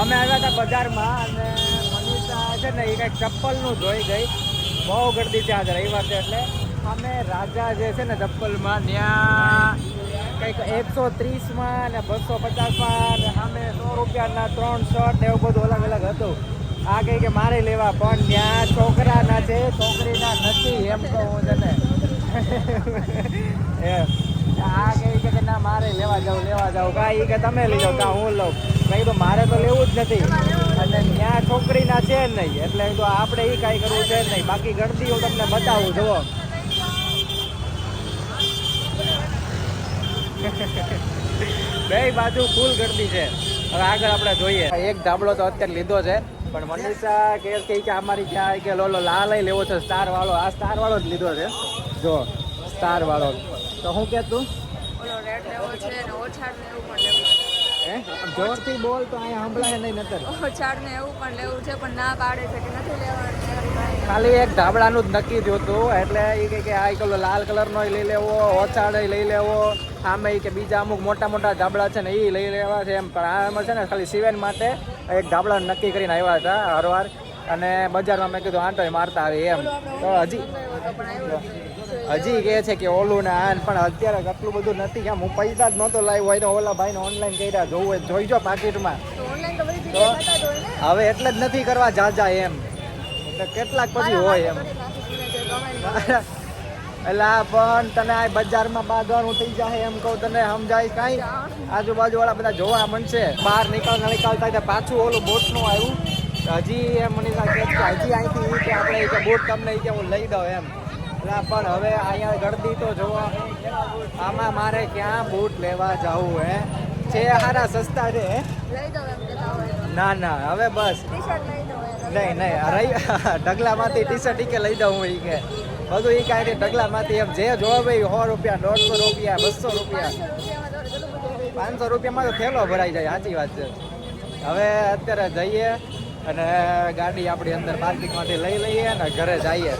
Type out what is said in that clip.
અમે આવ્યા હતા બજારમાં અને મનીષા છે ને એ કંઈક ચપ્પલનું જોઈ ગઈ. બહુ ગરદી છે આજે, રવિવાર છે એટલે. અમે રાજા જે છે ને ચપ્પલમાં, ત્યાં કંઈક એકસો ત્રીસમાં ને બસો પચાસમાં ને અમે સો રૂપિયાના ત્રણ શર્ટ એવું બધું અલગ અલગ હતું. આ કહે કે મારે લેવા, પણ ત્યાં છોકરાના છે, છોકરીના નથી, એમ કહું હું ને એમ. આ કહે કે ના, મારે લેવા જાવ લેવા જાવ કાંઈ કે તમે લઈ જાઓ કાં હું લઉં? મેં તો મારે તો લેવું જ નથી. અને ત્યાં છોકરીના છે નહીં. એટલે તો આપણે એ કાંઈ કરવું છે નહીં. બાકી ગણતી હું તમને બતાવું, જુઓ. બે બાજુ ફૂલ ગરદી છે. આગળ આપણે જોઈએ. એક ધાબળો તો અત્યારે લીધો છે, પણ મનીષા કે કે અમારી ક્યાં કે લોલો લાલ લઈ લેવો છે સ્ટાર વાળો. આ સ્ટાર વાળો જ લીધો છે. જો સ્ટાર વાળો. તો હું કે તું? ઓલો રેડ લેવો છે અને ઓછાડ ને એવું પણ લેવું હે? જોરથી બોલ તો અહીંયા સંભળાય નહીં નતર ઓછાડ ને એવું પણ લેવું છે પણ ના પાડે છે કે નથી લેવાનું. ખાલી એક ધાબળાનું જ નક્કી થયું હતું એટલે એ કે કે આ કલર લાલ કલરનો લઈ લેવો ઓછાડ લઈ લેવો આમે કે બીજા અમુક મોટા મોટા ધાબળા છે ને એ લઈ લેવા છે એમ. પણ આમાં છે ને ખાલી સિવેન માટે એક ધાબળા નક્કી કરીને આવ્યા હતા હરવાર. અને બજારમાં મેં કીધું આંટો મારતા આવે એમ. તો હજી હજી કહે છે કે ઓલું ને આન પણ અત્યારે આટલું બધું નથી. કે હું પૈસા જ નહોતો લાવ્યો. હોય તો ઓલા ભાઈને ઓનલાઈન કર્યા. જોવું હોય જોઈજો પાકીટમાં. હવે એટલે જ નથી કરવા જાજા એમ. એટલે કેટલાક પછી હોય એમ. એટલે આ પણ તને આ બજારમાં બાંધવાનું થઈ જાય એમ કહું તને સમજાય કાંઈ? આજુબાજુ વાળા બધા જોવા મળશે. બહાર નીકળતા નીકળતા પાછું ઓલું બોટનું આવ્યું. હજી એમ મને કે હજી અહીંથી કે આપણે બોટ તમને કે હું લઈ દઉં એમ. એટલે પણ હવે અહીંયા ગરદી તો જોવા. આમાં મારે ક્યાં બૂટ લેવા જવું હે? છે હારા સસ્તા છે ના ના હવે બસ. નહીં નહીં રહી ઢગલામાંથી ટી શર્ટ કે લઈ દઉં હું ઈ કે. બધું ઈ કાંઈ ઢગલામાંથી એમ જે જોવે ભાઈ સો રૂપિયા દોઢસો રૂપિયા બસો રૂપિયા. પાંચસો રૂપિયામાં તો થેલો ભરાઈ જાય સાચી વાત છે. હવે અત્યારે જઈએ અને ગાડી આપણી અંદર પાર્કિંગમાંથી લઈ લઈએ અને ઘરે જઈએ.